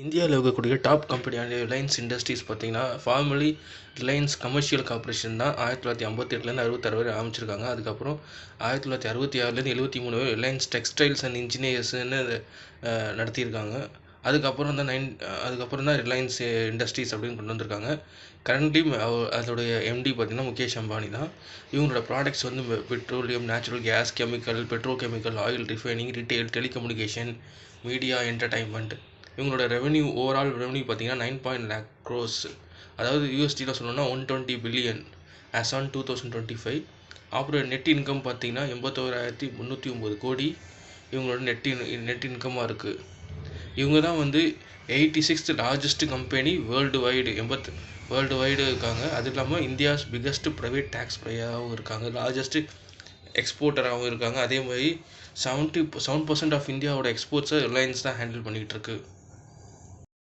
இந்தியாவில் இருக்கக்கூடிய டாப் கம்பெனியான ரிலையன்ஸ் இண்டஸ்ட்ரீஸ் பார்த்தீங்கன்னா ஃபார்மலி ரிலையன்ஸ் கமர்ஷியல் கார்பரேஷன் தான் ஆயிரத்தி தொள்ளாயிரத்தி ஐம்பத்தி எட்டுலேருந்து அறுபத்தாறு வரை ஆரம்பிச்சிருக்காங்க. அதுக்கப்புறம் ஆயிரத்தி தொள்ளாயிரத்தி அறுபத்தி ஆறுலேருந்து எழுபத்தி மூணு வரை ரிலையன்ஸ் டெக்ஸ்டைல்ஸ் அண்ட் இன்ஜினியர்ஸ்னு நடத்தியிருக்காங்க. அதுக்கப்புறம் தான் நைன் அதுக்கப்புறம் தான் ரிலையன்ஸ் இண்டஸ்ட்ரீஸ் அப்படின்னு கொண்டு வந்திருக்காங்க. கரண்ட்லி அதோடைய எம்டி பார்த்தீங்கன்னா முகேஷ் அம்பானி தான். இவங்களோட ப்ராடக்ட்ஸ் வந்து petroleum natural gas chemical petro chemical oil refining retail telecommunication media entertainment இவங்களோட ரெவன்யூ ஓவரால் ரெவன்யூ பார்த்தீங்கன்னா நைன் பாயிண்ட் லேக் க்ரோஸ் அதாவது யூஎஸ்டியில் சொல்லணும்னா one twenty billion as on two thousand twenty five அப்புறம் நெட் இன்கம் பார்த்தீங்கன்னா எண்பத்தோராயிரத்தி முந்நூற்றி ஒம்பது கோடி. இவங்களோட நெட் இன் நெட் இன்கமாக இருக்குது இவங்க தான் வந்து eighty sixth largest company world wide எண்பத் world wide இருக்காங்க. அது இல்லாமல் இந்தியாஸ் பிக்கஸ்ட் ப்ரைவேட் டேக்ஸ் பேயராகவும் இருக்காங்க. லார்ஜஸ்ட்டு எக்ஸ்போர்ட்டராகவும் இருக்காங்க. அதே மாதிரி செவன்ட்டி செவன் பர்சன்ட் ஆஃப் இந்தியாவோட எக்ஸ்போர்ட்ஸை ரிலையன்ஸ் தான் ஹேண்டில் பண்ணிகிட்ருக்கு